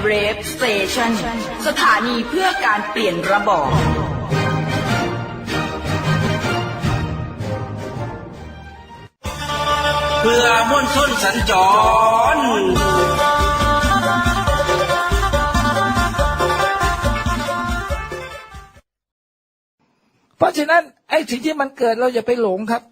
เรฟสเตชันสถานีเพื่อการเปลี่ยนระบอบเพื่อมวลชนสัญจร เพราะฉะนั้นไอ้สิ่งที่มันเกิดเราอย่าไปหลงครับอืม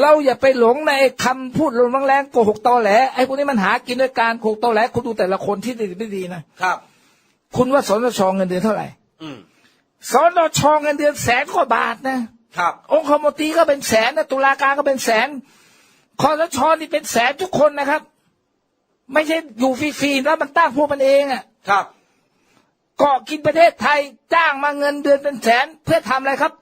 เราอย่าไปหลงในไอ้คำพูดลมแรงๆโกหกตอแหลไอ้พวกนี้มันหากินด้วยการโกหกตอแหลคุณดูแต่ละคนที่ดีไม่ดีนะครับ คุณว่าสนชเงินเดือนเท่าไหร่อืมสนชเงินเดือนแสนกว่าบาทนะครับ องค์คมนตรีก็เป็นแสนนะตุลาการก็เป็นแสนคอสชนี่เป็นแสนทุกคนนะครับ ไม่ใช่อยู่ฟรีๆแล้วมันตั้งพวกมันเองอะครับเกาะกินประเทศไทยจ้างมาเงินเดือนเป็นแสนเพื่อทำอะไรครับ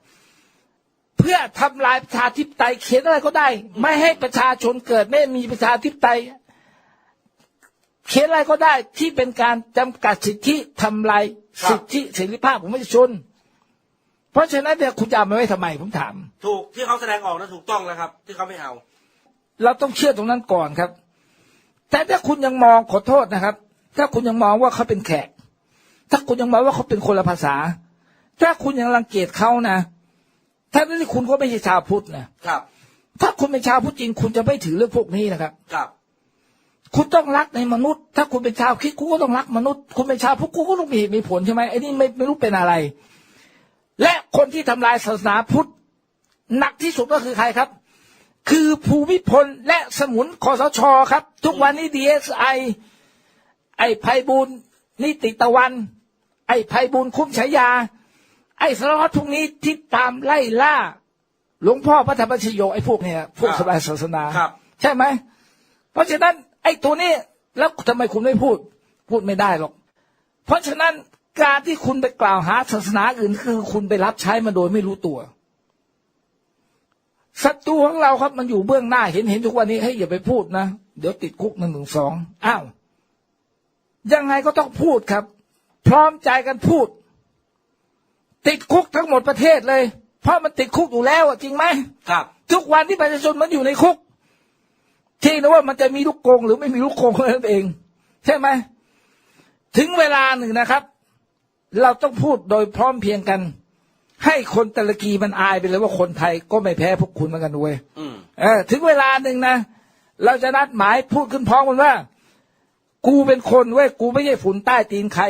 เพื่อทำลายประชาธิปไตยเขียนอะไรก็ได้ ไม่ให้ประชาชนเกิดไม่มีประชาธิปไตย เขียนอะไรก็ได้ที่เป็นการจำกัดสิทธิทำลายครับสิทธิเสรีภาพของประชาชน เพราะฉะนั้นเนี่ยคุณจะเอามาไว้ทำไมผมถาม ถูกที่เขาแสดงออกนะถูกต้องแล้วครับ ที่เขาไม่เอา เราต้องเชื่อตรงนั้นก่อนครับ แต่ถ้าคุณยังมองขอโทษนะครับ ถ้าคุณยังมองว่าเขาเป็นแขก ถ้าคุณยังมองว่าเขาเป็นคนละภาษา ถ้าคุณยังรังเกียจเขานะ ถ้าที่คุณก็ไม่ใช่ชาวพุทธนะครับ ถ้าคุณเป็นชาวพุทธจริง คุณจะไม่ถือเรื่องพวกนี้นะครับ ครับ คุณต้องรักในมนุษย์ ถ้าคุณเป็นชาวคริดคุณก็ต้องรักมนุษย์ คุณเป็นชาวพุทธคุณก็ต้องมีเหตุมีผลใช่ไหมไอ้นี่ไม่ไม่รู้เป็นอะไร และคนที่ทำลายศาสนาพุทธหนักที่สุดก็คือใครครับ คือภูมิพลและสมุนคอสชครับ ทุกวันนี้ดีเอสไอไอ้ไพบูลย์นิติตะวัน ไอ้ไพบูลย์คุ้มฉายา ไอ้สารพัดพวกนี้ที่ตามไล่ล่า หลวงพ่อพระธรรมชโยไอ้พวกเนี่ยพวกครับสบายศาสนาครับ ใช่ไหม เพราะฉะนั้นไอ้ตัวนี้แล้วทำไมคุณไม่พูด พูดไม่ได้หรอก เพราะฉะนั้นการที่คุณไปกล่าวหาศาสนาอื่นคือคุณไปรับใช้มาโดยไม่รู้ตัวศัตรูของเราครับมันอยู่เบื้องหน้าเห็นเห็นทุกวันนี้ให้ยอย่าไปพูดนะเดี๋ยวติดคุกหนึ่งหนึ่งสองอ้าวยังไงก็ต้องพูดครับ พร้อมใจกันพูด ติดคุกทั้งหมดประเทศเลย เพราะมันติดคุกอยู่แล้วอะจริงไหมครับ ทุกวันที่ประชาชนมันอยู่ในคุก ที่นะว่ามันจะมีลูกโกงหรือไม่มีลูกโกงเท่านั้นเอง ใช่ไหมถึงเวลาหนึ่งนะครับ เราต้องพูดโดยพร้อมเพรียงกัน ให้คนตะลกีมันอายไปเลยว่าคนไทยก็ไม่แพ้พวกคุณเหมือนกันเว้ยอืมเออ ถึงเวลาหนึ่งนะเราจะนัดหมายพูดขึ้นพร้อมกันว่า กูเป็นคนเว้ยกูไม่ใช่ฝุ่นใต้ตีนใคร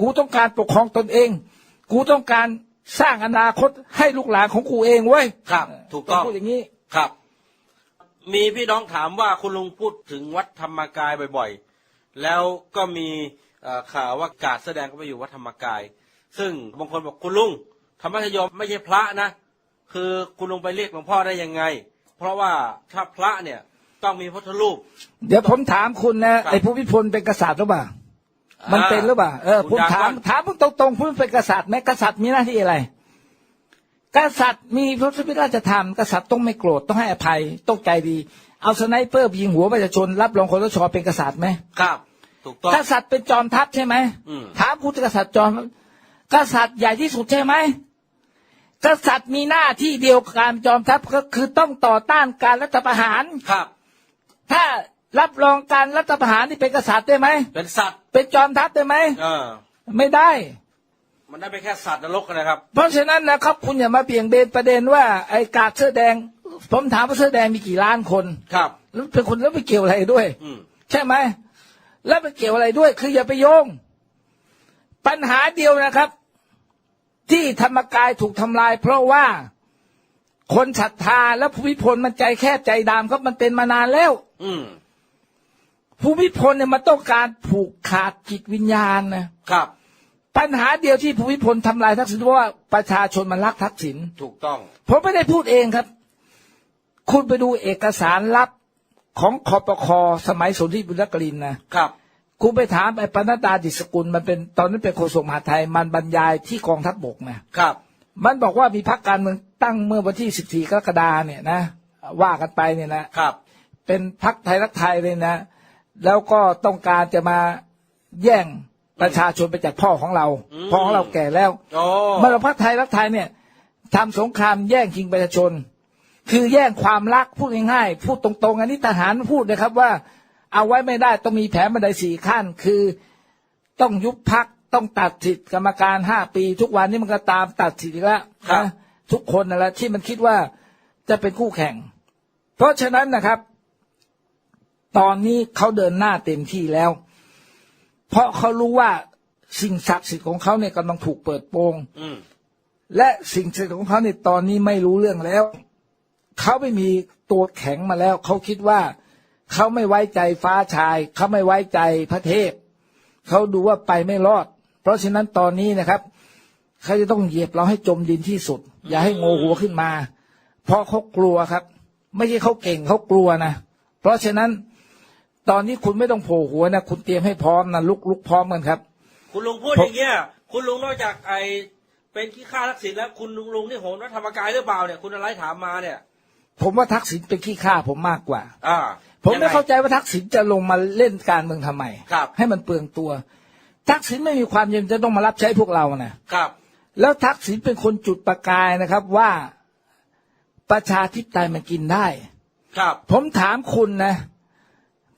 กูต้องการปกครองตนเอง กูต้องการสร้างอนาคตให้ลูกหลานของกูเองเว้ยครับ ถูกต้องพูดอย่างนี้ครับ มีพี่น้องถามว่าคุณลุงพูดถึงวัดธรรมกายบ่อยๆ แล้วก็มีเอ่อข่าวว่ากาดแสดงก็ไปอยู่วัดธรรมกาย ซึ่งบางคนบอกคุณลุงธรรมชโยมไม่ใช่พระนะ คือคุณลุงไปเรียกหลวงพ่อได้ยังไง เพราะว่าถ้าพระเนี่ยต้องมีพุทธรูป เดี๋ยวผมถามคุณนะครับไอ้ผู้พิพลเป็นกษัตริย์หรือเปล่า มันเป็นหรือเปล่าเออผมถามคุณดังก่อนถามมึงตรงๆคุณเป็นกษัตริย์ไหมกษัตริย์มีหน้าที่อะไร กษัตริย์มีพระราชธรรมกษัตริย์ต้องไม่โกรธต้องให้อภัยต้องใจดี เอาสไนเปอร์ยิงหัวประชาชนรับรองคอสชเป็นกษัตริย์ไหมครับถูกต้องกษัตริย์เป็นจอมทัพใช่ไหมอืมถามคุณกษัตริย์จอมกษัตริย์ใหญ่ที่สุดใช่ไหมกษัตริย์มีหน้าที่เดียวกับการจอมทัพก็คือต้องต่อต้านการรัฐประหารครับ ถ้ารับรองการรัฐประหารนี่เป็นกษัตริย์ได้ไหมเป็นสัตว์ เป็นจอมทัพได้ไหมเออ ไม่ได้ มันได้ไปแค่สัตว์นรกนะครับ เพราะฉะนั้นนะครับคุณอย่ามาเบี่ยงเบนประเด็นว่าไอ้กาดเสื้อแดง ผมถามว่าเสื้อแดงมีกี่ล้านคนครับ แล้วเป็นคนแล้วไปเกี่ยวอะไรด้วย อืม ใช่ไหม แล้วไปเกี่ยวอะไรด้วย คืออย่าไปโยง ปัญหาเดียวนะครับ ที่ธรรมกายถูกทำลาย เพราะว่าคนศรัทธาและภูมิพลมันใจแคบใจดำครับมันเป็นมานานแล้ว อืม ภูมิพลเนี่ยมันต้องการผูกขาดจิตวิญญาณนะครับ ปัญหาเดียวที่ภูมิพลทำลายทักษิณเพราะว่าประชาชนมันรักทักษิณถูกต้อง ผมไม่ได้พูดเองครับ คุณไปดูเอกสารลับของคอปคสมัยสนธิบุญกลินนะครับ คุณไปถามไอ้ปนัดดาดิสกุล มันเป็นตอนนั้นเป็นโฆษกมหาดไทย มันบรรยายที่กองทัพบกนะครับ มันบอกว่ามีพรรคการเมืองตั้งเมื่อวันที่ 14 กรกฎาเนี่ยนะ ว่ากันไปเนี่ยนะครับ เป็นพรรคไทยรักไทยเลยนะ แล้วก็ต้องการจะมาแย่งประชาชนไปจากพ่อของเราอืมพ่อของเราแก่แล้วโอ้เมื่อพรรคไทยรักไทยเนี่ยทำสงครามแย่งชิงประชาชน คือแย่งความรักพูดง่ายๆพูดตรงๆ อันนี้ทหารพูดนะครับว่า เอาไว้ไม่ได้ต้องมีแผนบันไดสี่ขั้น คือต้องยุบพักต้องตัดสิทธิ์กรรมการห้าปี ทุกวันนี้มันก็ตามตัดสิทธิ์อีกแล้วครับนะทุกคนนั่นแหละที่มันคิดว่าจะเป็นคู่แข่ง เพราะฉะนั้นนะครับ ตอนนี้เขาเดินหน้าเต็มที่แล้ว เพราะเขารู้ว่าสิ่งศักดิ์สิทธิ์ของเขาเนี่ยกำลังถูกเปิดโปงอืมและสิ่งศักดิ์สิทธิ์ของเขาในตอนนี้ไม่รู้เรื่องแล้ว เขาไม่มีตัวแข็งมาแล้ว เขาคิดว่า เขาไม่ไว้ใจฟ้าชาย เขาไม่ไว้ใจพระเทพ เขาดูว่าไปไม่รอด เพราะฉะนั้นตอนนี้นะครับเขาจะต้องเหยียบเราให้จมดินที่สุด อย่าให้โงหัวขึ้นมา เพราะเขากลัวครับ ไม่ใช่เขาเก่งเขากลัวนะ เพราะฉะนั้น ตอนนี้คุณไม่ต้องโผล่หัวนะคุณเตรียมให้พร้อมนะลุกลุกพร้อมกันครับ คุณลุงพูดอย่างเงี้ยคุณลุงนอกจากไอเป็นขี้ข้าทักษิณแล้วคุณลุงลุงนี่โหนวัดธรรมกายหรือเปล่าเนี่ยคุณอะไรถามมาเนี่ย ผมว่าทักษิณเป็นขี้ข้าผมมากกว่า อ่า ผมไม่ยังงเข้าใจว่าทักษิณจะลงมาเล่นการเมืองทำไมครับ ให้มันเปลืองตัว ทักษิณไม่มีความเย็นจะต้องมารับใช้พวกเรานะครับ แล้วทักษิณเป็นคนจุดประกายนะครับว่าประชาธิปไตยมันกินได้ ครับ ผมถามคุณนะ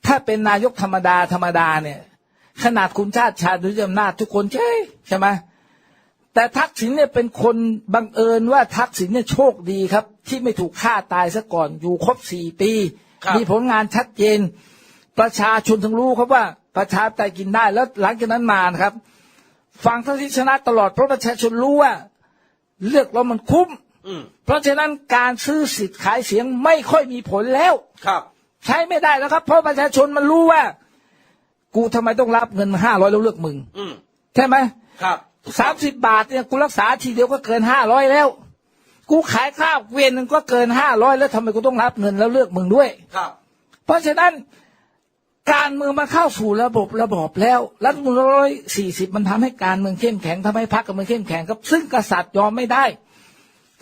ถ้าเป็นนายกธรรมดาธรรมดาเนี่ย ขนาดคุณชาติชาติด้วยอำนาจทุกคนใช่ใช่ไหมแต่ทักษิณเนี่ยเป็นคนบังเอิญว่าทักษิณเนี่ยโชคดีครับ ที่ไม่ถูกฆ่าตายซะก่อนอยู่ครบสี่ปีครับมีผลงานชัดเจน ประชาชนทั้งรู้ครับว่าประชาธิปไตยกินได้แล้วหลังจากนั้นมานะครับฝั่งทักษิณชนะตลอดเพราะประชาชนรู้ว่า เลือกแล้วมันคุ้มอืมเพราะฉะนั้นการซื้อสิทธิ์ขายเสียงไม่ค่อยมีผลแล้วครับ ใช้ไม่ได้แล้วครับ เพราะประชาชนมันรู้ว่า กูทำไมต้องรับเงินห้าร้อยแล้วเลือกมึงอืมใช่ไหมครับสามสิบบาทเนี่ยกูรักษาทีเดียวก็เกินห้าร้อยแล้ว กูขายข้าวเวียนหนึ่งก็เกินห้าร้อยแล้วทำไมกูต้องรับเงินแล้วเลือกมึงด้วยครับ เพราะฉะนั้นการเมืองมันเข้าสู่ระบบระบอบแล้วรัฐธรรมนูลร้อยสี่สิบมันทำให้การเมืองเข้มแข็งทำให้พรรคการเมืองเข้มแข็งครับ ซึ่งกษัตริย์ยอมไม่ได้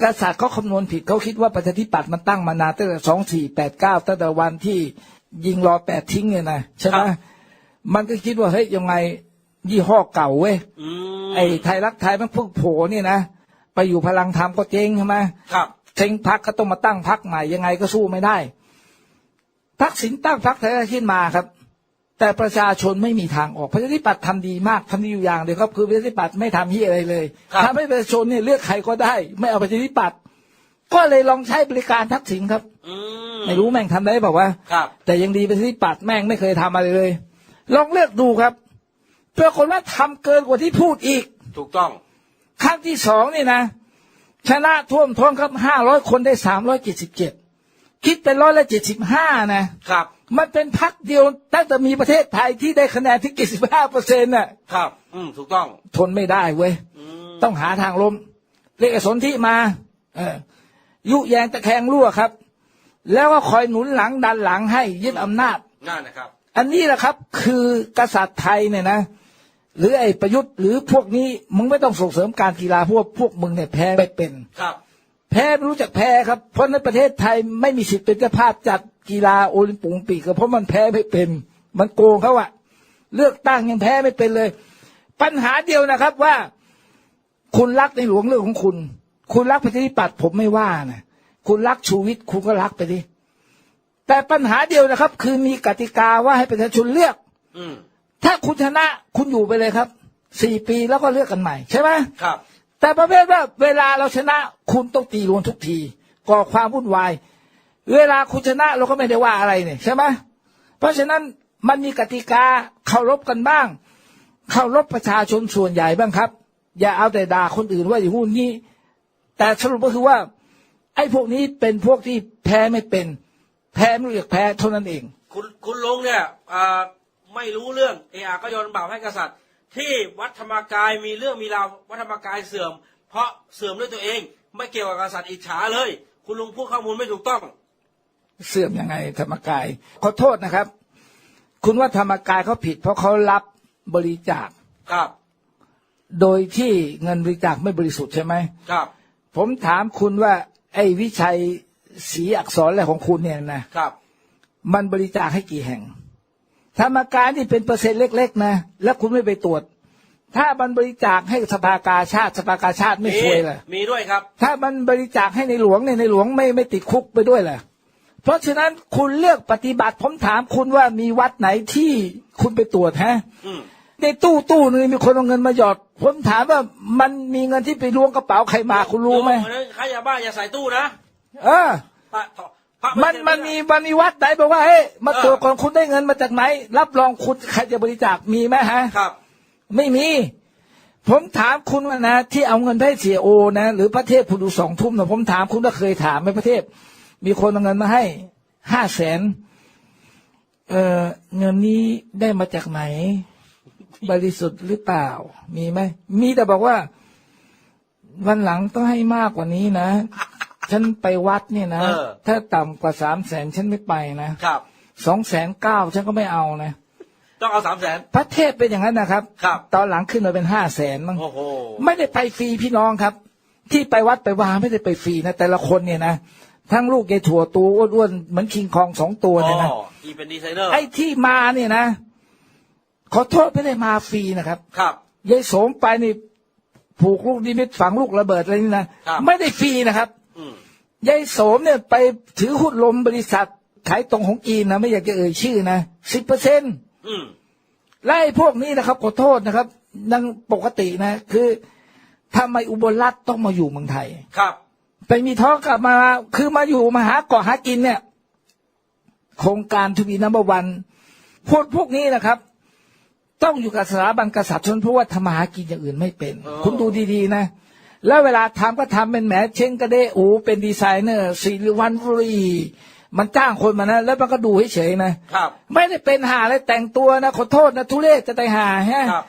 กษัตริย์เขาคำนวณผิดเขาคิดว่าประชาธิปัตย์มันตั้งมานานตั้งแต่สองสี่แปดเก้าตั้งแต่วันที่ยิงรอแปดทิ้งเนี่ยนะใช่ไหมครับมันก็คิดว่าเฮ้ยยังไงยี่ห้อเก่าเว้ยอืมไอ้ไทยรักไทยมันเพิ่งโผล่เนี่ยนะไปอยู่พลังธรรมก็เจ๊งใช่ไหมครับเจ๊งพักก็ต้องมาตั้งพักใหม่ยังไงก็สู้ไม่ได้ทักษิณตั้งพักไทยรักขึ้นมาครับ แต่ประชาชนไม่มีทางออกประชาธิปัตย์ทำดีมากทำดีอยู่อย่างเดียวครับคือประชาธิปัตย์ไม่ทำที่อะไรเลยครับทำให้ประชาชนเนี่ยเลือกใครก็ได้ ไม่เอาประชาธิปัตย์ก็เลยลองใช้บริการทักษิณครับอืมไม่รู้แม่งทำได้เปล่าวะครับแต่ยังดีประชาธิปัตย์แม่งไม่เคยทำอะไรเลย ลองเลือกดูครับปรากฏว่าทำเกินกว่าที่พูดอีก ถูกต้องครั้งที่สองนี่นะ ชนะท่วมท้นครับห้าร้อยคนได้สามร้อยเจ็ดสิบเจ็ด คิดเป็นร้อยละเจ็ดสิบห้านะครับ มันเป็นพักเดียวตั้งแต่มีประเทศไทยที่ได้คะแนนที่เจ็ดสิบห้าเปอร์เซ็นต์น่ะครับ อืมถูกต้อง ทนไม่ได้เว้ยอืมต้องหาทางล้มเรียกไอ้สนที่มา เออยุแยงตะแคงรั่วครับ แล้วก็คอยหนุนหลังดันหลังให้ยึดอำนาจนั่นนะครับ อันนี้แหละครับ คือกษัตริย์ไทยเนี่ยนะหรือไอ้ประยุทธ์หรือพวกนี้มึงไม่ต้องส่งเสริมการกีฬาพวกพวกมึงเนี่ยแพ้ไม่เป็นครับ แพ้ไม่รู้จักแพ้ครับ เพราะในประเทศไทยไม่มีสิทธิ์เป็นเจ้าภาพจัดกีฬาโอลิมปิกปีกเพราะมันแพ้ไม่เป็น มันโกงเขาอะเลือกตั้งยังแพ้ไม่เป็นเลย ปัญหาเดียวนะครับว่า คุณรักในหลวงเรื่องของคุณ คุณรักประชาธิปัตย์ผมไม่ว่านะคุณรักชูวิทย์คุณก็รักไปดิแต่ปัญหาเดียวนะครับ คือมีกติกาว่าให้ประชาชนเลือก อืมถ้าคุณชนะคุณอยู่ไปเลยครับสี่ปีแล้วก็เลือกกันใหม่ ใช่ไหมครับ แต่ประเภทว่าเวลาเราชนะคุณต้องตีรวนทุกที ก่อความวุ่นวาย เวลาคุณชนะเราก็ไม่ได้ว่าอะไรเนี่ยใช่ไหมเพราะฉะนั้นมันมีกติกาเคารพกันบ้างเคารพประชาชนส่วนใหญ่บ้างครับ อย่าเอาแต่ด่าคนอื่นว่าอย่างงู้นนี้ แต่สรุปก็คือว่า ไอ้พวกนี้เป็นพวกที่แพ้ไม่เป็น แพ้ไม่รู้จักแพ้เท่านั้นเอง คุณคุณลุงเนี่ยไม่รู้เรื่องเออาก็โยนบาปให้กษัตริย์ ที่วัดธรรมกายมีเรื่องมีราววัดธรรมกายเสื่อม เพราะเสื่อมด้วยตัวเอง ไม่เกี่ยวกับกษัตริย์อิจฉาเลย คุณลุงพูดข้อมูลไม่ถูกต้อง เสื่อมยังไงธรรมกาย ขอโทษนะครับ คุณว่าธรรมกายเขาผิด เพราะเขารับบริจาคครับ โดยที่เงินบริจาคไม่บริสุทธิ์ใช่ไหมครับ ผมถามคุณว่า ไอ้วิชัยศรีอักษรอะไรของคุณเนี่ยนะครับ มันบริจาคให้กี่แห่ง ธรรมการที่เป็นเปอร์เซ็นต์เล็ก ๆ นะ แล้วคุณไม่ไปตรวจ ถ้ามันบริจาคให้สภากาชาติสภากาชาติไม่ช่วยเลยมีด้วยครับ ถ้ามันบริจาคให้ในหลวงเนี่ยในหลวงไม่ไม่ติดคุกไปด้วยแหละเพราะฉะนั้นคุณเลือกปฏิบัติผมถามคุณว่ามีวัดไหนที่คุณไปตรวจฮะอืมในตู้ตู้นึงมีคนเอาเงินมาหยอด ผมถามว่ามันมีเงินที่ไปล้วงกระเป๋าใครมาคุณรู้ไหมเดี๋ยวใครยาบ้าอย่าใส่ตู้นะเออพระพระ มันไเซ็มันมีมันมีวัดไหนบอกว่าเฮ้ยมาเออตรวจก่อนคุณได้เงินมาจากไหน รับรองคุณใครจะบริจาคมีไหมฮะครับ ไม่มี ผมถามคุณว่านะ ที่เอาเงินไปให้เสียโอนะหรือพระเทพผู้ดูสองทุ่มนะผมถามคุณว่าเคยถามไหมพระเทพมีคนเอาเงินมาให้ห้าแสนเออเงินนี้ได้มาจากไหน บริสุทธิ์หรือเปล่า มีไหมมีแต่บอกว่า วันหลังต้องให้มากกว่านี้นะ ฉันไปวัดเนี่ยนะ เออ ถ้าต่ำกว่าสามแสนฉันไม่ไปนะครับ สองแสนเก้าฉันก็ไม่เอานะต้องเอาสามแสน พระเทพเป็นอย่างนั้นนะครับ ครับ ตอนหลังขึ้นมาเป็นห้าแสนมั้ง โอ้โห ไม่ได้ไปฟรีพี่น้องครับ ที่ไปวัดไปวาไม่ได้ไปฟรีนะแต่ละคนเนี่ยนะทั้งลูกยายถั่วตัวอ้วนๆเหมือนคิงคองสองตัวเนี่ยนะอ๋อที่เป็นดีไซเนอร์ ไอ้ที่มาเนี่ยนะ ขอโทษไม่ได้มาฟรีนะครับครับ ยายโสมไปนี่ผูกลูกนิมิตฝังลูกระเบิดอะไรนี่นะครับ ไม่ได้ฟรีนะครับอืม ยายโสมเนี่ยไปถือหุ้นลมบริษัท ขายตรงของจีนนะไม่อยากจะเอ่ยชื่อนะสิบเปอร์เซ็นต์อืมไล่พวกนี้นะครับขอโทษนะครับนังปกตินะ คือทำไมอุบลรัฐต้องมาอยู่เมืองไทย ครับ ไปมีท้องกลับมา คือมาอยู่มาหาเกาะหากินเนี่ย โครงการทวีนัมวันพวกพวกนี้นะครับ ต้องอยู่กับสถาบันกษัตริย์ชนเพราะว่าทำมาหากินอย่างอื่นไม่เป็นอ๋อคุณดูดีๆนะ แล้วเวลาทำก็ทำเป็นแหมเช่งกระเดะอูเป็นดีไซเนอร์สิริวันบุรีมันจ้างคนมานะแล้วมันก็ดูเฉยๆนะครับ ไม่ได้เป็นหาอะไรแต่งตัวนะขอโทษนะทุเรศจะตายหาฮะครับ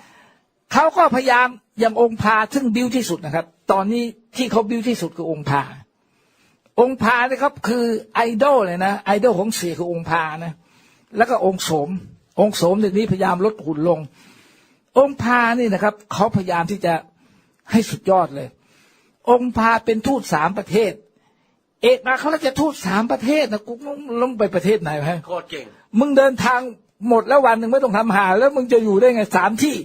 เขาก็พยายามอย่างองค์พาซึ่งบิวที่สุดนะครับ ตอนนี้ที่เขาบิวที่สุดคือองค์พาองค์พาเนี่ยครับคือไอดอลเลยนะไอดอลของเสียคือองค์พานะแล้วก็องค์โสม องค์โสมเดี๋ยวนี้พยายามลดหุ่นลง องค์พานี่นะครับเขาพยายามที่จะให้สุดยอดเลย องค์พาเป็นทูตสามประเทศ เอกมาเขาจะทูตสามประเทศนะกูลงไปประเทศไหนฮะโคตรเก่ง มึงเดินทางหมดแล้ววันหนึ่งไม่ต้องทำหา แล้วมึงจะอยู่ได้ไงสามที่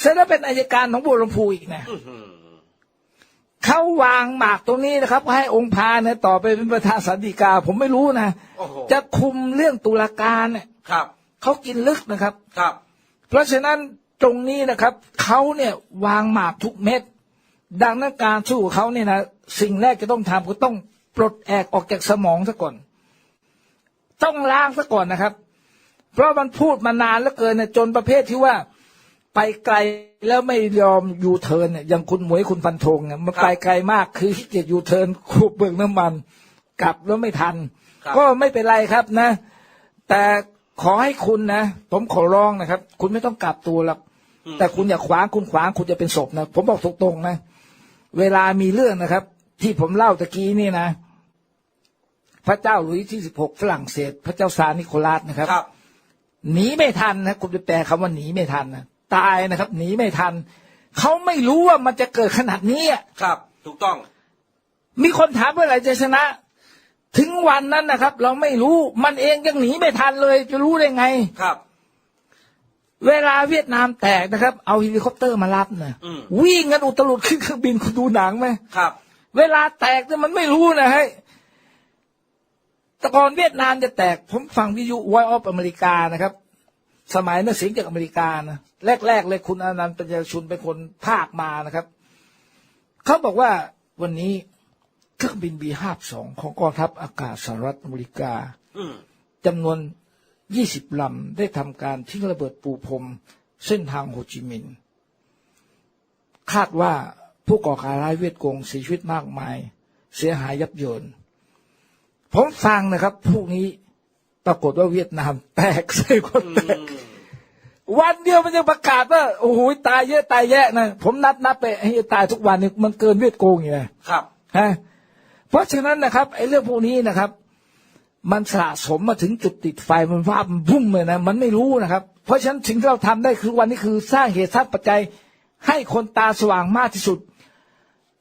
เสร็จแล้วเป็นอายการของบัวลำพูอีกนะอื้อหือเขาวางหมากตรงนี้นะครับ ให้องค์พาเนี่ยต่อไปเป็นประธานสันติกา ผมไม่รู้นะโอ้โหจะคุมเรื่องตุลาการเนี่ยครับเขากินลึกนะครับ ครับ เพราะฉะนั้นตรงนี้นะครับเขาเนี่ยวางหมากทุกเม็ด ดังนั้นการสู้เขาเนี่ยนะสิ่งแรกจะต้องทำคือต้องปลดแอกออกจากสมองซะก่อน ต้องล้างซะก่อนนะครับ เพราะมันพูดมานานเหลือเกินเนี่ยจนประเภทที่ว่าไปไกลแล้วไม่ยอมยูเทิร์นเนี่ยอย่างคุณหมวยคุณฟันธงเนี่ยมันไปไกลมากคือขี้เกียจยูเทิร์นคูบเบิกน้ำมัน กลับแล้วไม่ทันครับก็ไม่เป็นไรครับนะ แต่ขอให้คุณนะ ผมขอร้องนะครับ คุณไม่ต้องกลับตัวหรอกแต่คุณอย่าขวางคุณขวางคุณจะเป็นศพนะ ผมบอกตรงๆนะ เวลามีเรื่องนะครับ ที่ผมเล่าตะกี้นี่นะ พระเจ้าหลุยส์ที่สิบหกฝรั่งเศส พระเจ้าซาร์นิโคลัสนะครับครับหนีไม่ทันนะคุณจะแปลคำว่าหนีไม่ทันนะตายนะครับ หนีไม่ทันเขาไม่รู้ว่ามันจะเกิดขนาดนี้อะครับ ถูกต้อง มีคนถามเมื่อไหร่จะชนะ ถึงวันนั้นนะครับ เราไม่รู้มันเองยังหนีไม่ทันเลย จะรู้ได้ไงครับ เวลาเวียดนามแตกนะครับ เอาเฮลิคอปเตอร์มารับนะอืม วิ่งกันอุตลุดขึ้นเครื่องบินคุณดูหนังไหม ครับ เวลาแตกเนี่ยมันไม่รู้นะเฮ้ยแต่ก่อนเวียดนามจะแตก ผมฟังวิทยุไวออฟอเมริกานะครับ สมัยนั้นเสียงจากอเมริกานะแรก ๆ เลยคุณอนันต์ปัญญาชุนเป็นคนภาคมานะครับ เขาบอกว่าวันนี้เครื่องบินบีห้าสองของกองทัพอากาศสหรัฐอเมริกาอืมจำนวน 20 ลำได้ทำการทิ้งระเบิดปูพรมเส้นทางโฮจิมินห์ คาดว่าผู้ก่อการร้ายเวียดกงเสียชีวิตมากมาย เสียหายยับเยิน ผมฟังนะครับพวกนี้ปรากฏว่าเวียดนามแตกใส่คนแตกวันเดียวมันจะประกาศว่าโอ้โหตายเยอะตายแยะนะผมนับนับไปให้ตายทุกวันนี่มันเกินเวียดกงอยู่นะครับฮะเพราะฉะนั้นนะครับไอ้เรื่องพวกนี้นะครับ มันสะสมมาถึงจุดติดไฟมันว่าบมันพุ่มเลยนะมันไม่รู้นะครับ เพราะฉะนั้นสิ่งที่เราทำได้คือวันนี้คือสร้างเหตุสร้างปัจจัยให้คนตาสว่างมากที่สุด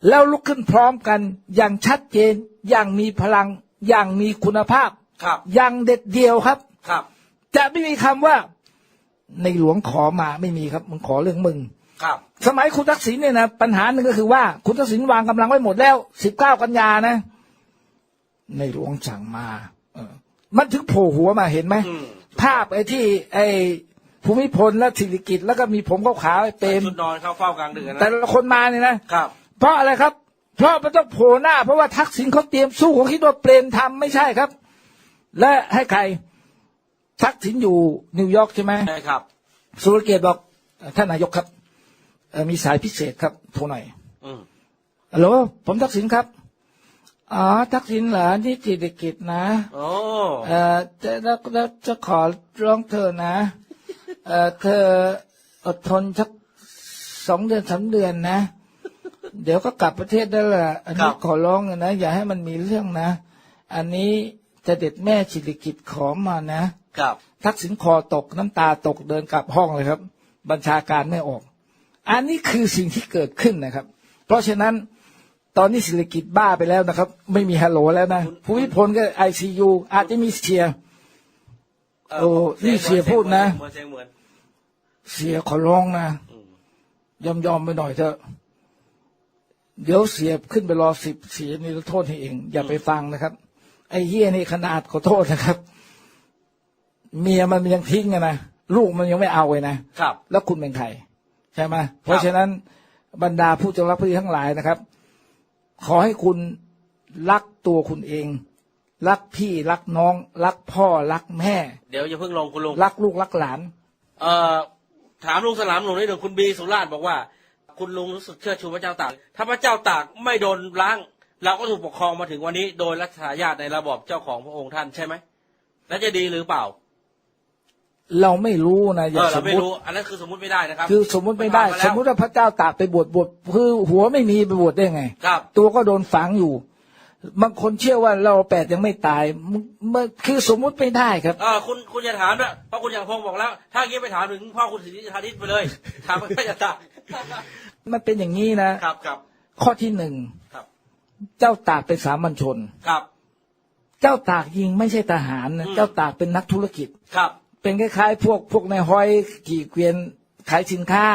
แล้วลุกขึ้นพร้อมกันอย่างชัดเจนอย่างมีพลังอย่างมีคุณภาพครับอย่างเด็ดเดียวครับครับ จะไม่มีคำว่าในหลวงขอมาไม่มีครับมึงขอเรื่องมึงครับ สมัยคุณทักษิณเนี่ยนะปัญหาหนึ่งก็คือว่าคุณทักษิณวางกำลังไว้หมดแล้วสิบเก้ากันยานะ ในหลวงสั่งมาเออ มันถึงโผล่หัวมาเห็นไหมอืมภาพไอ้ที่ ไอ้ภูมิพลและศิริกิจแล้วก็มีผมขาวๆไอ้เปรใส่มชุดนอนเข้าเฝ้ากลางดึกอะแต่นะละคนมาเนี่ยนะครับ เพราะอะไรครับ เพราะมันต้องโผล่หน้า เพราะว่าทักษิณเขาเตรียมสู้เขาคิดว่าเปรมทำไม่ใช่ครับ และให้ใครทักษิณอยู่นิวยอร์กใช่ไหมใช่ครับ สุรเกียรติบอกเอ่อท่านนายกครับเอ่อมีสายพิเศษครับโทรหน่อยอืมฮัลโหลผมทักษิณครับ อ๋อ ทักษิณเหรอนี่จิตรกิจนะโอ้เอ่อจะแล้วแล้วจะขอร้องเธอนะเอ่อเธออดทนสักสองเดือนสามเดือนนะ เดี๋ยวก็กลับประเทศได้แหละอันนี้ขอร้องนะอย่าให้มันมีเรื่องนะ อันนี้จะเด็ดแม่ชิริกิจขอมานะครับทักษิณคอตกน้ำตาตกเดินกลับห้องเลยครับ บัญชาการไม่ออก อันนี้คือสิ่งที่เกิดขึ้นนะครับ เพราะฉะนั้น ตอนนี้ศิริกิจบ้าไปแล้วนะครับ ไม่มีฮัลโหลแล้วนะภูมิพลก็ไอซียูอาจจะมีเชียร์โอ้นี่เสียพูดนะเหมือนเสียงเหมือนเสียขอร้องนะอืมยอมยอมไปหน่อยเถอะเดี๋ยวเสียขึ้นไปรอสิบเสียนี่โทษให้เอง อย่าไปฟังนะครับ ไอ้เฮียนี่ขนาดขอโทษนะครับ เมียมันยังทิ้งอะนะลูกมันยังไม่เอาเลยนะครับ แล้วคุณเป็นใคร ใช่ไหมเพราะฉะนั้นบรรดาผู้จงรักภักดีทั้งหลายนะครับ ขอให้คุณรักตัวคุณเอง รักพี่รักน้อง รักพ่อรักแม่ เดี๋ยวอย่าเพิ่งลงคุณลุงรักลูกรักหลาน เอ่อถามลุงสลามหนุ่มนิดหนึ่งคุณบีสุราชบอกว่า คุณลุงรู้สึกเชื่อชูพระเจ้าตาก ถ้าพระเจ้าตากไม่โดนล้างเราก็ถูกปกครองมาถึงวันนี้ โดยรัชทายาทในระบอบเจ้าของพระองค์ท่านใช่ไหมแล้วจะดีหรือเปล่า เราไม่รู้นะอเอย่างอสเรามไม่มติรู้ อันนั้นคือสมมติไม่ได้นะครับคือสมมุติไม่ได้ผ่านาสแล้วมมุติว่าพระเจ้าตากไปบวชบวชคือหัวไม่มีไปบวชได้ไง ครับ ตัวก็โดนฝังอยู่ บางคนเชื่อว่าเราแปดยังไม่ตายมันมันคือสมมุติไม่ได้ครับ เออคุณคุณอย่าถามด้วยเพราะคุณอย่างพงศ์บอกแล้ว ถ้าอย่างนี้ไปถามถึงพ่อคุณสิทธิธานิตไปเลยถามพระเจ้าตากมันเป็นอย่างนี้นะ ครับครับข้อที่หนึ่งครับเจ้าตากเป็นสามัญชน ครับ เจ้าตากยิงไม่ใช่ทหารนะอืม เจ้าตากเป็นนักธุรกิจ ครับ เป็นคล้ายๆ พวกพวกนายห้อยกี่เกวียนขายสินค้า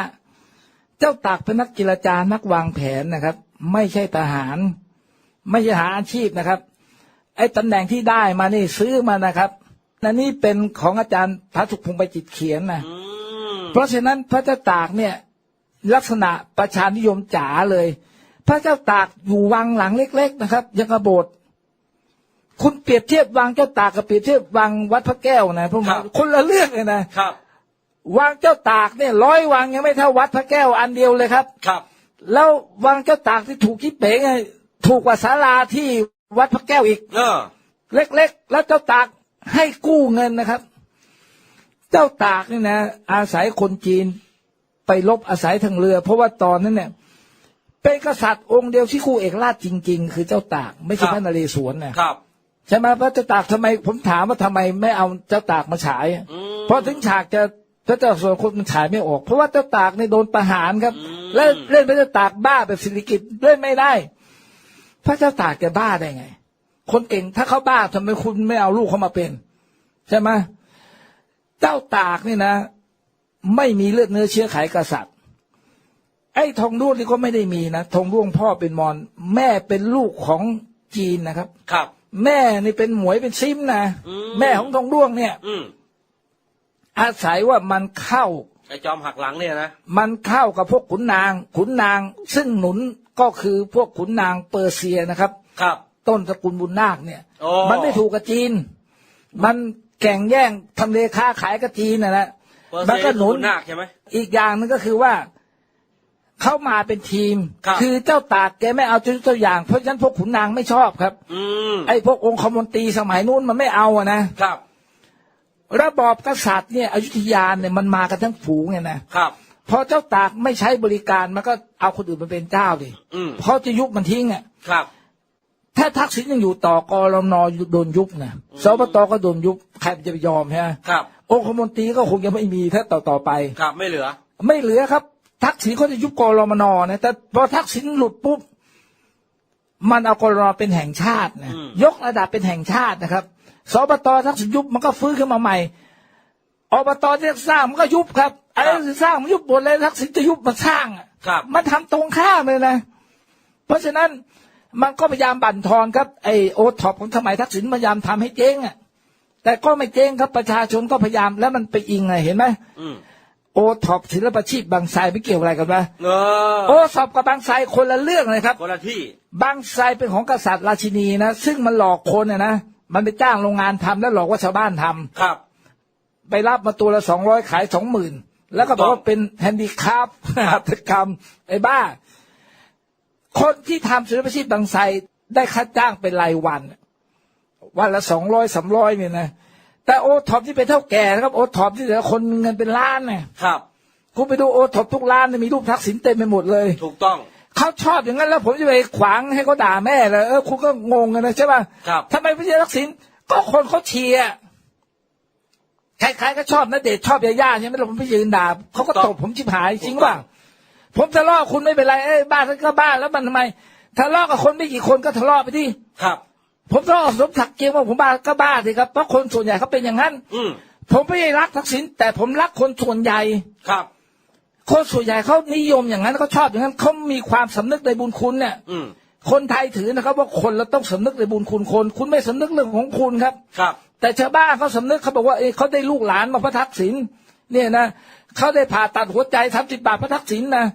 เจ้าตากเป็นนักกีฬาจานักวางแผนนะครับ ไม่ใช่ทหาร ไม่ใช่หาอาชีพนะครับ ไอ้ตำแหน่งที่ได้มานี่ซื้อมานะครับนั่นนี่เป็นของอาจารย์พระสุขพงษ์ไปจิตรเขียนนะอืมเพราะฉะนั้นพระเจ้าตากเนี่ย ลักษณะประชานิยมจ๋าเลย พระเจ้าตากอยู่วังหลังเล็ก ๆ นะครับ ยังกระโบด คุณเปรียบเทียบวังเจ้าตากกับเปรียบเทียบวังวัดพระแก้วนะพวกมันคนละเรื่องเลยนะครับวังเจ้าตากเนี่ยร้อยวังยังไม่เท่าวัดพระแก้วอันเดียวเลยครับ ครับ แล้ววังเจ้าตากที่ถูกคิดเป๋งเนี่ยถูกกว่าศาลาที่วัดพระแก้วอีกเออเล็ก ๆ แล้วเจ้าตากให้กู้เงินนะครับ เจ้าตากนี่นะ อาศัยคนจีนไปลบอาศัยทางเรือ เพราะว่าตอนนั้นเนี่ยเป็นกษัตริย์องค์เดียวที่คู่เอกราชจริง ๆ คือเจ้าตาก ไม่ใช่ครับพระนเรศวรนะครับ ใช่ไหมพระเจ้าตากทำไมผมถามว่าทำไมไม่เอาเจ้าตากมาฉายอืมเพราะถึงฉากจะพระเจ้าส่วนคนมันฉายไม่ออก เพราะว่าเจ้าตากเนี่ยโดนประหารครับอืมและเล่นพระเจ้าตากบ้าแบบศิริกิตเล่นไม่ได้ พระเจ้าตากจะบ้าได้ไง คนเก่งถ้าเขาบ้าทำไมคุณไม่เอาลูกเขามาเป็น ใช่ไหมเจ้าตากนี่นะ ไม่มีเลือดเนื้อเชื้อไขกษัตริย์ ไอ้ทองด้วงนี่ก็ไม่ได้มีนะทองด้วงพ่อเป็นมอญแม่เป็นลูกของจีนนะครับ ครับ แม่นี่เป็นหมวยเป็นซิมนะอืม แม่ของทองด้วงเนี่ย อืมอาศัยว่ามันเข้า ไอจอมหักหลังเนี่ยนะมันเข้ากับพวกขุนนาง ขุนนาง ซึ่งหนุนก็คือพวกขุนนางเปอร์เซียนะครับ ครับ ต้นสกุลบุญนาคเนี่ย โอ้ มันไม่ถูกกับจีน มันแข่งแย่งทำเลค้าขายกับจีนนะนะเปอร์มันเซียก็หนุนคือคุณนาคใช่ไหมอีกอย่างหนึงก็คือว่า เขามาเป็นทีมครับ อเจ้าตากแกไม่เอาตัวอย่าง เพราะฉะนั้นพวกขุนนางไม่ชอบครับ อืมไอ้พวกองคมนตรีสมัยนู้นมันไม่เอาอะนะครับระบอบกษัตริย์เนี่ยอยุธยาเนี่ยมันมากันทั้งฝูงเนี่ยนะครับ พอเจ้าตากไม่ใช้บริการมันก็เอาคนอื่นมาเป็นเจ้าดิอืมเพราะจะยุบมันทิ้งอะ ครับ ถ้าทักษิณยังอยู่ต่อกรนโดนยุบนะสปตก็โดนยุบใครจะไปยอมฮะครับ องคมนตรีก็คงจะไม่มีถ้าต่อต่อไป ครับไม่เหลือ ไม่เหลือครับ ทักษิณเขาจะยุบกรมนนะแต่พอทักษิณหลุดปุ๊บมันเอากรมเป็นแห่งชาตินะอืมยกระดับเป็นแห่งชาตินะครับสปตทักษิณยุบมันก็ฟื้นขึ้นมาใหม่อบตที่สร้างมันก็ยุบครับอะไรที่สร้างมันยุบหมดเลยทักษิณจะยุบมาสร้างอะครับมันทำตรงข้ามเลยนะ เพราะฉะนั้นมันก็พยายามบั่นทอนครับไอโอท็อปของสมัยทักษิณพยายามทำให้เจ๊งอะแแต่ก็ไม่เจ๊งครับประชาชนก็พยายามแล้วมันไปอิงไงเห็นไหมอืม โอท็อปศิลปาชีพบางไทรไม่เกี่ยวอะไรกันวะเออโอท็อปกับบางไทรคนละเรื่องเลยครับ คนละที่บางไทรเป็นของกษัตริย์ราชินีนะซึ่งมันหลอกคนนะนะมันไปจ้างโรงงานทำแล้วหลอกว่าชาวบ้านทำครับ ไปรับมาตัวละสองร้อยขายสองหมื่นแล้วก็บอกว่าเป็นแฮนดิคราฟหัตถกรรม ไอ้บ้า คนที่ทำศิลปาชีพบางไทรได้ค่าจ้างเป็นรายวัน วันละสองร้อยสามร้อยเนี่ยนะ แต่โอท็อปที่เป็นเท่าแก่นะครับโอท็อปที่เหลือคนเงินเป็นล้านเนี่ยครับ คุณไปดูโอท็อปทุกร้านเนี่ยมีรูปทักษิณเต็มไปหมดเลย ถูกต้องเขาชอบอย่างนั้นแล้วผมจะไปขวางให้เขาด่าแม่เลยเออคุณก็งงกันนะใช่ป่ะครับทำไมไม่ใช่ทักษิณก็คนเขาเชียร์ใครๆก็ชอบนะเดชน์ชอบยาย่าใช่ไหมเราผมไปยืนด่าเขาก็ตบผมชิบหายจริงป่ะผมทะเลาะกับคุณไม่เป็นไรเอ้ยบ้านฉันก็บ้านแล้วมันทำไมทะเลาะกับคนไม่กี่คนก็ทะเลาะไปที่ครับ ผมทะเลาะกับสมศักดิ์เกียงว่าผมบ้าก็บ้าสิครับเพราะคนส่วนใหญ่เขาเป็นอย่างนั้น อืมผมไม่ได้รักทักษิณแต่ผมรักคนส่วนใหญ่ ครับ คนส่วนใหญ่เขานิยมอย่างนั้นเขาชอบอย่างนั้นเขามีความสำนึกในบุญคุณเนี่ย อืมคนไทยถือนะครับ ว่าคนเราต้องสำนึกในบุญคุณคน คุณไม่สำนึกเรื่องของคุณครับ ครับ แต่ชาวบ้านเขาสำนึกเขาบอกว่าเอ้ยเขาได้ลูกหลานมาพระทักษิณเนี่ยนะเขาได้ผ่าตัดหัวใจสามสิบบาทพระทักษิณนะ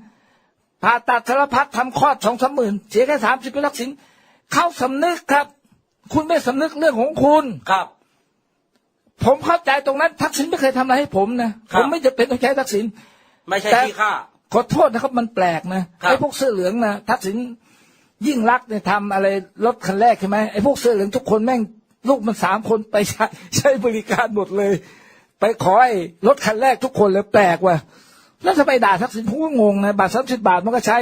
ผ่าตัดสารพัดทำคลอดสองสามหมื่นเสียแค่สามสิบพระทักษิณเขาสำนึกครับ คุณไม่สำนึกเรื่องของคุณครับ ผมเข้าใจตรงนั้น ทักษิณไม่เคยทำอะไรให้ผมนะครัผบมไม่จะเป็นต้องใช้ทักษิณไม่ใช่แต่ที่ค่าขอโทษนะครับมันแปลกนะครับไอ้พวกเสื้อเหลืองนะทักษิณยิ่งรักษณ์เนี่ยทำอะไรรถคันแรกใช่ไหมไอ้พวกเสื้อเหลืองทุกคนแม่งลูกมันสามคนไปใช้ใช้บริการหมดเลย ไปขอไอ้รถคันแรกทุกคนเลยแปลกว่ะแล้วทำไมด่าทักษิณผมก็งงนะบาทสามสิบบาทมันก็ใช้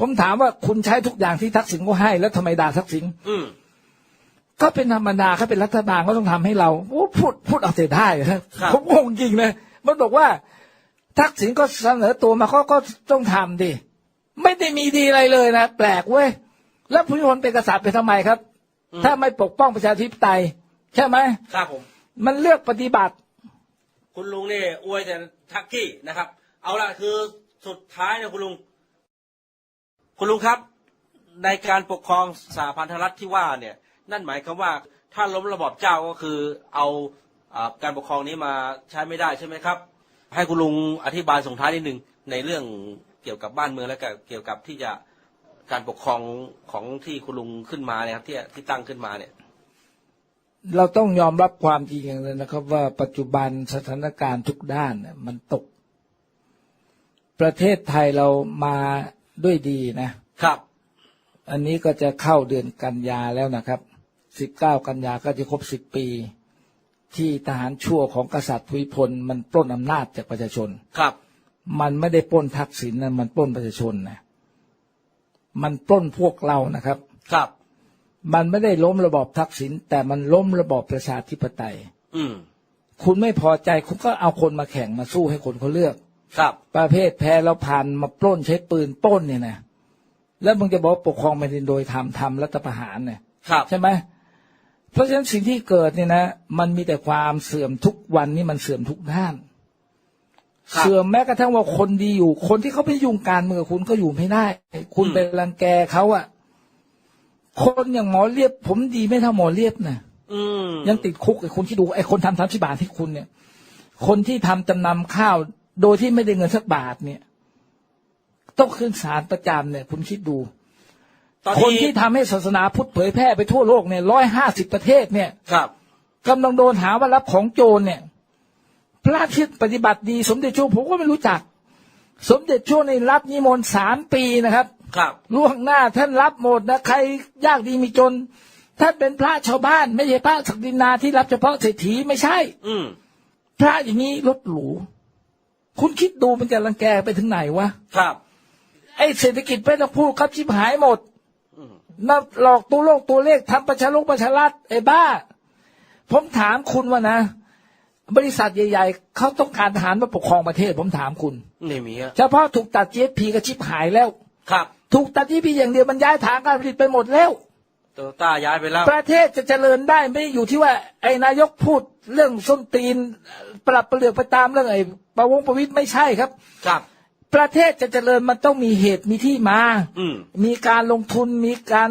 ผมถามว่าคุณใช้ทุกอย่างที่ทักษิณก็ให้ แล้วทำไมด่าทักษิณอืม ก็เป็นธรรมดาเขาเป็นรัฐบาลก็ต้องทำให้เราโอ้พูดพูดเอาแต่ได้เหรอครับผมงงจริงนะมันบอกว่าทักษิณก็เสนอตัวมาเขาก็ต้องทำดิไม่ได้มีดีอะไรเลยนะแปลกเว้ยแล้วผู้คนเป็นกษัตริย์ไปทำไมครับ ถ้าไม่ปกป้องประชาธิปไตย ใช่ไหมครับผมมันเลือกปฏิบัติ คุณลุงนี่อวยแต่ทักกี้นะครับ เอาละคือสุดท้ายเนี่ยคุณลุง คุณลุงครับ ในการปกครองสหพันธรัฐที่ว่าเนี่ย นั่นหมายความว่าถ้าล้มระบอบเจ้าก็คือเอาอาการปกครองนี้มาใช้ไม่ได้ใช่ไหมครับ ให้คุณลุงอธิบายส่งท้ายนิดหนึ่งในเรื่องเกี่ยวกับบ้านเมืองและก็เกี่ยวกับที่จะการปกครองของที่คุณลุงขึ้นมาเนี่ยครับที่ที่ตั้งขึ้นมาเนี่ย เราต้องยอมรับความจริงอย่างหนึงนะครับ ว่าปัจจุบันสถานการณ์ทุกด้านเนี่ยมันตก ประเทศไทยเรามาด้วยดีนะครับ อันนี้ก็จะเข้าเดือนกันยาแล้วนะครับ 19กันยาก็จะครบ10ปี ที่ทหารชั่วของกษัตริย์ภูมิพล มันปล้นอำนาจจากประชาชน ครับ มันไม่ได้ปล้นทักษิณนะมันปล้นประชาชนนะมันปล้นพวกเรานะครับ ครับ มันไม่ได้ล้มระบอบทักษิณแต่มันล้มระบอบประชาธิปไตย อืมคุณไม่พอใจคุณก็เอาคนมาแข่งมาสู้ให้คนเขาเลือก ครับ ประเภทแพ้แล้วผ่านมาปล้นใช้ปืนปล้นเนี่ยนะแล้วมึงจะบอกว่าปกครองแผ่นดินโดยธรรมทำรัฐประหารเนี่ย ครับ ใช่ไหม เพราะฉะนั้นสิ่งที่เกิดเนี่ยนะ มันมีแต่ความเสื่อมทุกวันนี้มันเสื่อมทุกด้าน ครับ เสื่อมแม้กระทั่งว่าคนดีอยู่ คนที่เขาไม่ยุ่งการเมืองคุณก็อยู่ไม่ได้ คุณอืมไปรังแกเขาอะคนอย่างหมอเรียบ ผมดีไม่เท่าหมอเรียบนะอืมยังติดคุกไอ้คนที่ดูไอ้คนทำทำที่บาทที่คุณเนี่ย คนที่ทำจำนำข้าว โดยที่ไม่ได้เงินสักบาทเนี่ย ต้องขึ้นศาลประจำเนี่ย คุณคิดดูตอน คนนี้ที่ทำให้ศาสนาพุทธเผยแพร่ไปทั่วโลกเนี่ยร้อยห้าสิบประเทศเนี่ยครับกำลังโดนหาว่ารับของโจรเนี่ย พระที่ปฏิบัติดีสมเด็จช่วผมก็ไม่รู้จัก สมเด็จช่วในรับนิมนต์สามปีนะครับครับล่วงหน้าท่านรับหมดนะใครยากดีมีจนท่านเป็นพระชาวบ้าน ไม่ใช่พระศักดินาที่รับเฉพาะเศรษฐีไม่ใช่ อืมพระอย่างนี้ลดหรูคุณคิดดูมันจะรังแกไปถึงไหนวะครับ ไอ้เศรษฐกิจไม่ต้องพูดครับชิบหายหมดอื มนับหลอกตัวโลกตัวเลขทำประชาลกประชารัฐไอ้บ้า ผมถามคุณว่านะ บริษัทใหญ่ ๆเขาต้องการทหารมาปกครองประเทศ ผมถามคุณนี่มีอะเฉพาะถูกตัด GSP ก็ชิบหายแล้ว ครับ ถูกตัด GSP อย่างเดียวมันย้ายฐานการผลิตไปหมดแล้วโตโยต้าย้ายไปแล้ว ประเทศจะเจริญได้ไม่ได้อยู่ที่ว่า ไอ้นายกพูดเรื่องส้นตีน ปรับประเลือกไปตามเรื่องไอ้ประวงประวิตยไม่ใช่ครับ ครับ ประเทศจะเจริญมันต้องมีเหตุมีที่มา อืม มีการลงทุนมีการ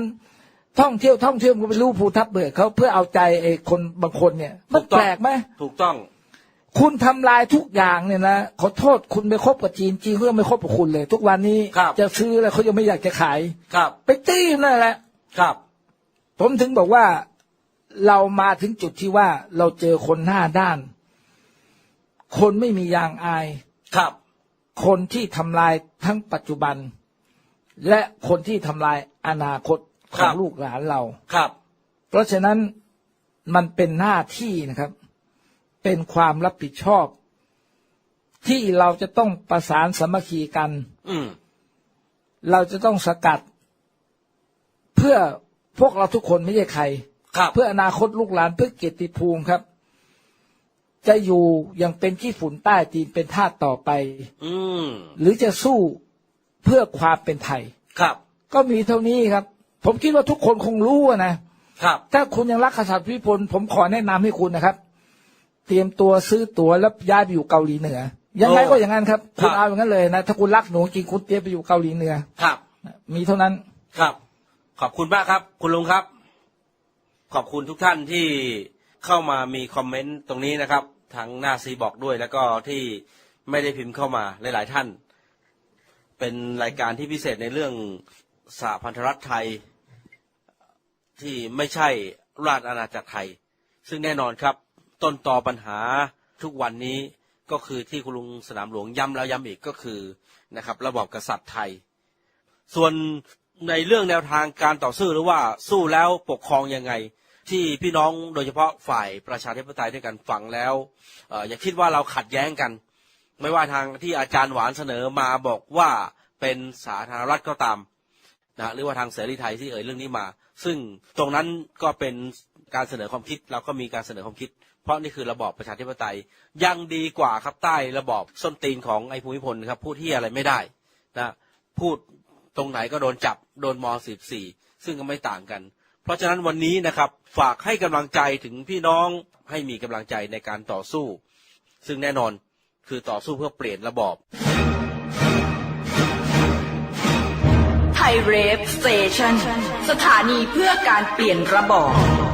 ท่องเที่ยวท่องเที่ยวมันก็ไปรู้ภูทับเบิกเขาเพื่อเอาใจไอ้คนบางคนเนี่ย มันถูกต้อง แปลกไหมถูกต้อง คุณทำลายทุกอย่างเนี่ยนะขอโทษคุณไปคบกับจีนจีนเขายังไม่คบกับคุณเลย ทุกวันนี้ครับ จะซื้อแล้วเขายังไม่อยากจะขาย ครับ ไปตี้นั่นแหละ ครับ ผมถึงบอกว่าเรามาถึงจุดที่ว่าเราเจอคนหน้าด้าน คนไม่มียางอาย ครับ คนที่ทำลายทั้งปัจจุบัน และคนที่ทำลายอนาคตขครัองบ ลูกหลานเรา ครับ เพราะฉะนั้นมันเป็นหน้าที่นะครับ เป็นความรับผิดชอบ ที่เราจะต้องประสานสามัคคีกัน อืม เราจะต้องสกัด เพื่อพวกเราทุกคนไม่ใช่ใคร ครับ เพื่ออนาคตลูกหลานเพื่อเกียรติภูมิครับ จะอยู่อย่างเป็นขี้ฝุ่นใต้ตีนเป็นทาสต่อไป อืมหรือจะสู้เพื่อความเป็นไทย ครับ ก็มีเท่านี้ครับ ผมคิดว่าทุกคนคงรู้อะนะ ครับ ถ้าคุณยังรักกษัตริย์พิพลผมขอแนะนำให้คุณนะครับ เตรียมตัวซื้อตั๋วแล้วย้ายไปอยู่เกาหลีเหนือ ยังไงก็อย่างนั้นครับ คุณเอาอย่างนั้นเลยนะ ถ้าคุณรักหนูจริงคุณเตรียมไปอยู่เกาหลีเหนือ ครับ มีเท่านั้น ครับ ขอบคุณมากครับ คุณลุงครับ ขอบคุณทุกท่านที่เข้ามามีคอมเมนต์ตรงนี้นะครับ ทางหน้าซีบอกด้วย แล้วก็ที่ไม่ได้พิมพ์เข้ามาหลาย ๆ ท่าน เป็นรายการที่พิเศษในเรื่องสหพันธรัฐไทย ที่ไม่ใช่ราชอาณาจักรไทย ซึ่งแน่นอนครับ ต้นตอปัญหาทุกวันนี้ก็คือที่คุณลุงสนามหลวงย้ำแล้วย้ำอีกก็คือนะครับ ระบอบกษัตริย์ไทย ส่วนในเรื่องแนวทางการต่อสู้หรือว่าสู้แล้วปกครองยังไง ที่พี่น้องโดยเฉพาะฝ่ายประชาธิปไตยด้วยกันฟังแล้วอย่าคิดว่าเราขัดแย้งกัน ไม่ว่าทางที่อาจารย์หวานเสนอมาบอกว่าเป็นสาธารณรัฐก็ตามนะหรือว่าทางเสรีไทยที่เอ่ยเรื่องนี้มา ซึ่งตรงนั้นก็เป็นการเสนอความคิดเราก็มีการเสนอความคิด เพราะนี่คือระบอบประชาธิปไตยยังดีกว่าครับใต้ระบอบส้นตีนของไอ้ภูมิพลครับพูดที่อะไรไม่ได้นะพูดตรงไหนก็โดนจับโดนม .14 ซึ่งก็ไม่ต่างกัน เพราะฉะนั้นวันนี้นะครับฝากให้กำลังใจถึงพี่น้องให้มีกำลังใจในการต่อสู้ ซึ่งแน่นอนคือต่อสู้เพื่อเปลี่ยนระบอบไทยเรฟสเตชันสถานีเพื่อการเปลี่ยนระบอบ